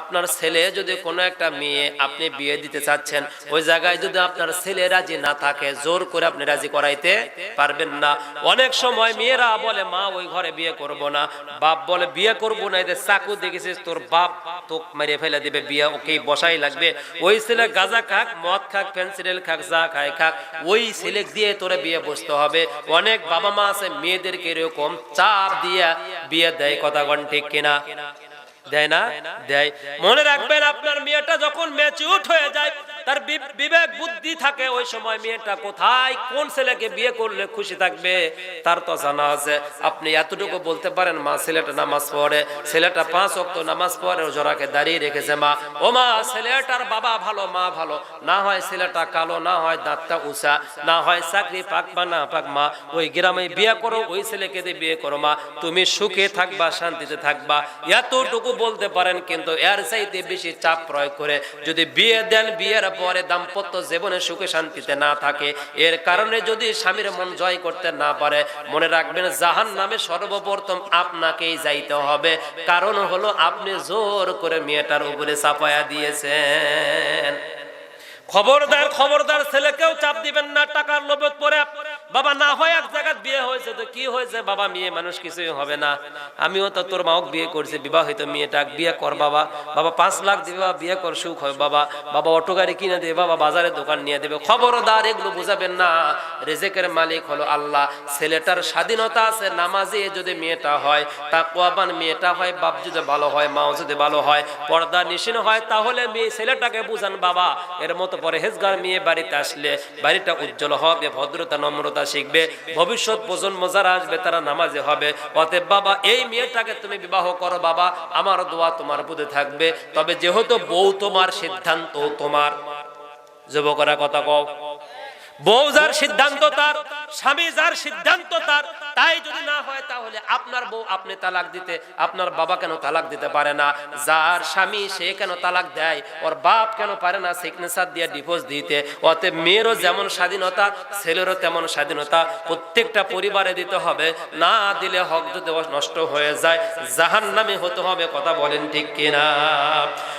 আপনার ছেলে যদি কোনো একটা মেয়ে আপনি বিয়ে দিতে চাচ্ছেন, ওই জায়গায় যদি আপনার ছেলে রাজি না থাকে, জোর করে আপনি রাজি করাইতে পারবেন না। অনেক সময় মেয়েরা বলে, মা, ওই ঘরে বিয়ে করব না। বাপ বলে, বিয়ে করব না এদের চাকু দেখেছিস, তোর বাপ তোক মেরে ফেলে দিবে, বিয়ে ওকেই বসাই লাগবে। ওই ছেলে গাজা খাক, মদ খাক পেন্সিল খাক যা খায় খাক, ওই ছেলে দিয়ে তোরে বিয়ে বসতে হবে। অনেক বাবা মা আছে, মেয়েদেরকে এরকম চাপ দিয়ে বিয়ে দেয়, কথা ঠিক কিনা? দেয় না? দেয়। মনে রাখবেন আপনার মেয়েটা যখন ম্যাচিউর হয়ে যায়, তার বিবেক বুদ্ধি থাকে, ওই সময় মেয়েটা কোথায়, কোন ছেলেকে বিয়ে করলে খুশি থাকবে, তার তো জানা আছে। আপনি এতটুকু বলতে পারেন, মা, ছেলেটা নামাজ পড়ে, ছেলেটা পাঁচ অক্ত নামাজ পড়ে জোরাকে দাঁড়িয়ে রেখেছে, মা। ও মা, ছেলেটার বাবা ভালো, মা ভালো। না হয় ছেলেটা কালো, না হয় দাঁতটা উষা না হয় চাকরি পাক বা না পাক, মা। ওই গ্রামে বিয়ে করো, ওই ছেলেকে দিয়ে বিয়ে করো, মা। তুমি সুখে থাকবা, শান্তিতে থাকবা। এতটুকু বলতে পারেন, কিন্তু এর চাইতে বেশি চাপ প্রয়োগ করে যদি বিয়ে দেন, বিয়ের পরে দাম্পত্য জীবনে সুখে শান্তিতে না থাকে, এর কারণে যদি স্বামীর মন জয় করতে না পারে, মনে রাখবেন জাহান নামে সর্বপ্রথম আপনাকেই যাইতে হবে। কারণ হলো আপনি জোর করে মেয়েটার উপরে চাপায়া দিয়েছেন। খবরদার খবরদার ছেলেকেও চাপ দিবেন না, টাকার লোভত পরে বাবা, না হয় এক জায়গায় বিয়ে হয়েছে, তো কি হয়েছে? বাবা, মেয়ে মানুষ কিছুই হবে না। আমিও তো তোর মাও বিয়ে করছি, বিবাহিত মেয়েটা বিয়ে কর বাবা। বাবা, পাঁচ লাখ দিবে বাবা বিয়ে কর, সুখ হয় বাবা। বাবা, অটো গাড়ি কিনে দেবে বাবা, বাজারে দোকান নিয়ে দেবে। খবরদার, এগুলো বুঝাবেন না। রেজেকের মালিক হলো আল্লাহ। ছেলেটার স্বাধীনতা আছে, নামাজে যদি মেয়েটা হয় তা কোয়াবান মেয়েটা হয়, বাপ যদি ভালো হয়, মাও যদি ভালো হয়, পর্দা নিশিন হয়, তাহলে মেয়ে ছেলেটাকে বুঝান বাবা। এর মতো পরে হেজগার মেয়ে বাড়িতে আসলে বাড়িটা উজ্জ্বল হবে, ভদ্রতা, নম্রতা শিখবে। ভবিষ্যৎ প্রজন্ম যারা আসবে, তারা নামাজে হবে। অতএব বাবা, এই মেয়েটাকে তুমি বিবাহ করো বাবা। আমার দোয়া তোমার বুধে থাকবে। তবে যেহেতু বউ তোমার সিদ্ধান্ত তোমার। যুবকরা কথা কও। বউ যার সিদ্ধান্ত তার, স্বামী যার সিদ্ধান্ত তার, তাই যদি না হয় তাহলে আপনার বউ আপনি তালাক দিতে, আপনার বাবা কেন তালাক দিতে পারে না? যার স্বামী সে কেন তালাক দেয়? ওর বাপ কেন পারে না সিগনেচার দিয়ে ডিভোর্স দিতে? অতএব মেয়েরও যেমন স্বাধীনতা, ছেলেরও তেমন স্বাধীনতা, প্রত্যেকটা পরিবারে দিতে হবে। না দিলে হক যদি নষ্ট হয়ে যায় জাহান নামে হতে হবে, কথা বলেন ঠিক কিনা?